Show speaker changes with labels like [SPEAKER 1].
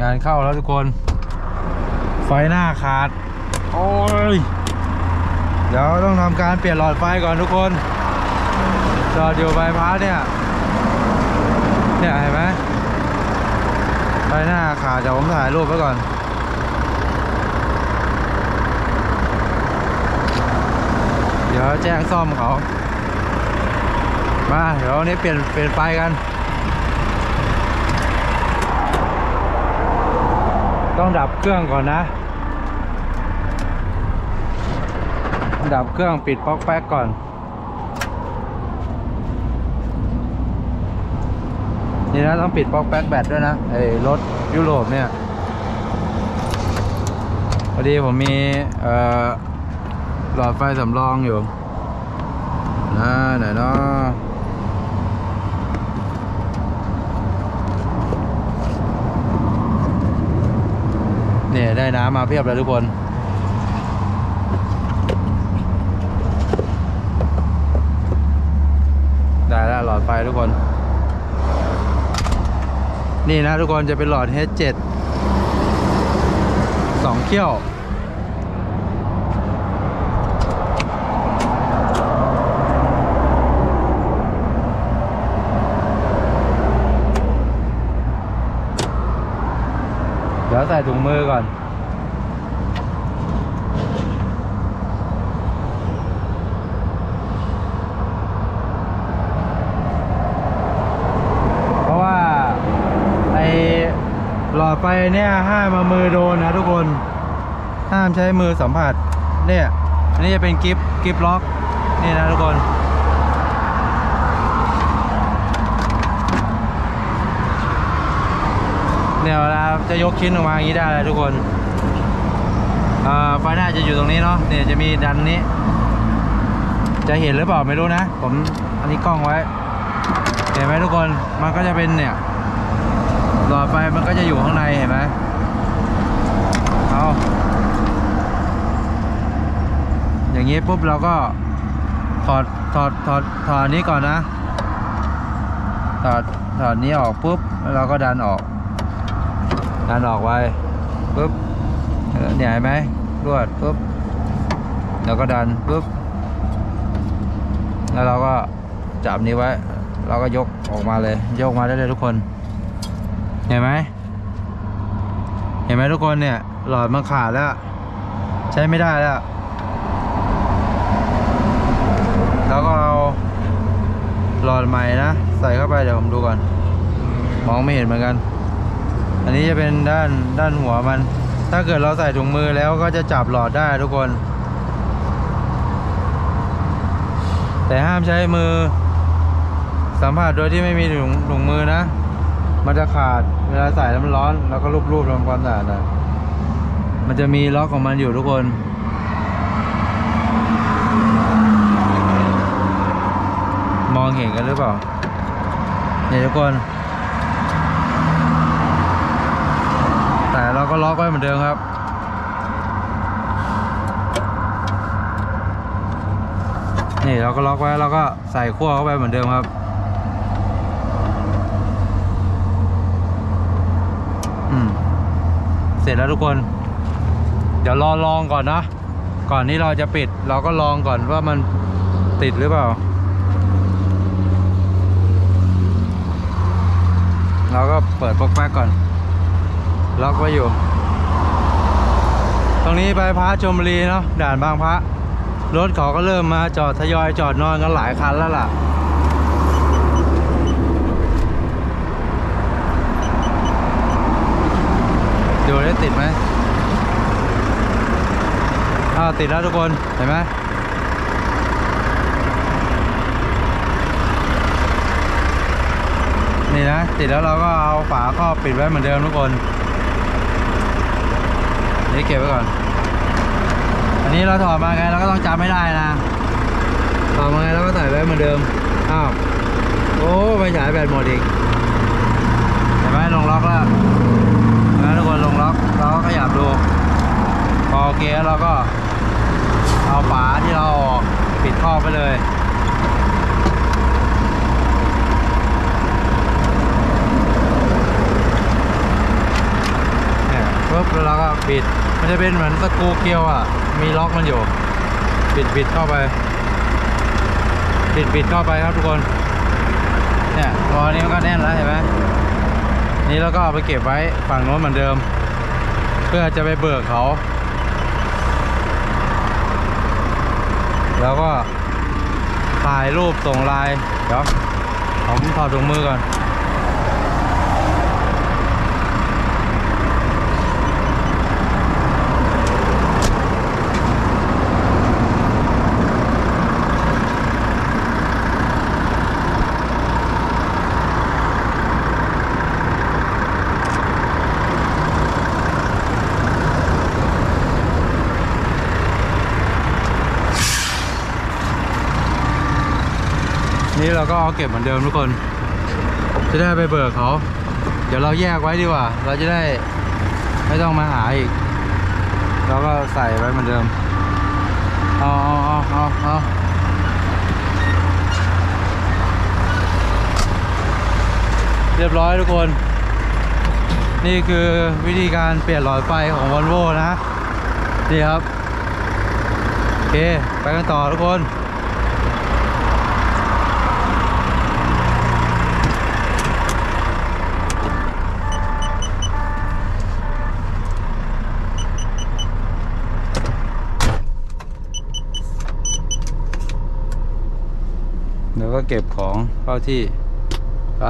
[SPEAKER 1] งานเข้าแล้วทุกคน ไฟหน้าขาด โอ้ย เดี๋ยวต้องทำการเปลี่ยนหลอดไฟก่อนทุกคนจอดอยู่ใบายพัดเนี่ยเนี่ยเห็นไหมไฟหน้าขาดเดี๋ยวผมถ่ายรูปไว้ก่อนเดี๋ยวแจ้งซ่อมเขามาเดี๋ยววันนี้เปลี่ยนเปลี่ยนไฟกัน ต้องดับเครื่องก่อนนะ ดับเครื่องปิดป๊อกแป๊กก่อน นี่นะต้องปิดป๊อกแป๊กแบตด้วยนะไอ้รถยุโรปเนี่ยพอดีผมมีหลอดไฟสำรองอยู่นะไหนเนาะเนี่ยได้น้ำมาเพียบเลยทุกคน ได้แล้วหลอดไฟทุกคน นี่นะทุกคนจะเป็นหลอด H7 สองเขี้ยวเดี๋ยวใส่ถุงมือก่อน เพราะว่าไอหลอด ไฟเนี่ยห้ามเอามือโดนนะทุกคน ห้ามใช้มือสัมผัส เนี่ย อันนี้จะเป็นกิฟกิฟล็อก นี่นะทุกคน เนี่ยเวลาจะยกชิ้นออกมาอย่างนี้ได้เลยทุกคนไฟหน้าจะอยู่ตรงนี้เนาะ เนี่ยจะมีดันนี้ จะเห็นหรือเปล่าไม่รู้นะ ผมอันนี้กล้องไว้ เห็นไหมทุกคน มันก็จะเป็นเนี่ยหลอดไฟมันก็จะอยู่ข้างในเห็นไหมเอาอย่างนี้ ปุ๊บเราก็ถอดถอดถอดถอดนนี้ก่อนนะ ถอดถอดนี้ออกปุ๊บแล้วเราก็ดันออก ดันออกไว้ปุ๊บเออเนี่ยเห็นไหมรวดปุ๊บแล้วก็ดันปุ๊บแล้วเราก็จับนี้ไว้ เราก็ยกออกมาเลย ยกมาได้เลยทุกคน เห็นไหมเห็นไหมทุกคนเนี่ยหลอดมันขาดแล้ว ใช้ไม่ได้แล้วก็เอาหลอ ดใหม่นะ ใส่เข้าไปเดี๋ยวผมดูก่อน มองไม่เห็นเหมือนกัน อันนี้จะเป็นด้านด้านหัวมัน ถ้าเกิดเราใส่ถุงมือแล้วก็จะจับหลอดได้ทุกคน แต่ห้ามใช้มือ สัมผัสโดยที่ไม่มีถุงถุงมือนะ มันจะขาดเวลาใส่แล้วมันร้อน แล้วก็รูปๆทำความสะอาดน่อยมันจะมีล็อกของมันอยู่ทุกคน องเห็นกันหรือเปล่า เนี่ยทุกคน แต่เราก็ล็อกไว้เหมือนเดิมครับ นี่เราก็ล็อกไว้แล้วก็ใส่ขั้วเข้าไปเหมือนเดิมครับอืมเสร็จแล้วทุกคน เดี๋ยวรอลองก่อนนะ ก่อนที่เราจะปิดเราก็ลองก่อนว่ามันติดหรือเปล่า เราก็เปิดปักแป๊กก่อน ล็อกไว้อยู่ ตรงนี้ไปพระชมรีเนาะด่านบางพระ รถเขาก็เริ่มมาจอดทยอยจอดนอนกันหลายคันแล้วล่ะดูได้ติดไหมอ้าวติดแล้วทุกคน เห็นไหม นะติดแล้วเราก็เอาฝาครอบปิดไว้เหมือนเดิมทุกคนนี่เก็บไว้ก่อน อันนี้เราถอดมาไงเราก็ต้องจำไม่ได้นะถอดมาไงเราก็ใส่ไว้เหมือนเดิมอ้าวโอ้ไปฉายแบตหมดอีกเห็นไหมลงล็อกแล้วแล้วทุกคนลงล็อกเราก็ขยับดูพอโอเคแล้วเราก็เอาฝาที่เราเอาออกปิดครอบไปเลย แล้วก็ปิด มันจะเป็นเหมือนสกูเกลียวอะ มีล็อกมันอยู่ บิดบิดเข้าไป บิดบิดเข้าไปครับทุกคน เนี่ยพออันนี้มันก็แน่นแล้วเห็นไหมนี่เราก็เอาไปเก็บไว้ฝั่งโน้นเหมือนเดิม เพื่อจะไปเบิกเขา แล้วก็ถ่ายรูปส่งไลน์เดี๋ยวผมถอดถุงมือก่อน นี่เราก็เอาเก็บเหมือนเดิมทุกคน จะได้ไปเบิกเขา เดี๋ยวเราแยกไว้ดีกว่า เราจะได้ไม่ต้องมาหาอีก เราก็ใส่ไว้เหมือนเดิม เอาเอาเอาเอาเอาเรียบร้อยทุกคน นี่คือวิธีการเปลี่ยนหลอดไฟของ Volvo นะ นี่ครับ โอเค ไปกันต่อทุกคน แล้วก็เก็บของเข้าที่ ไป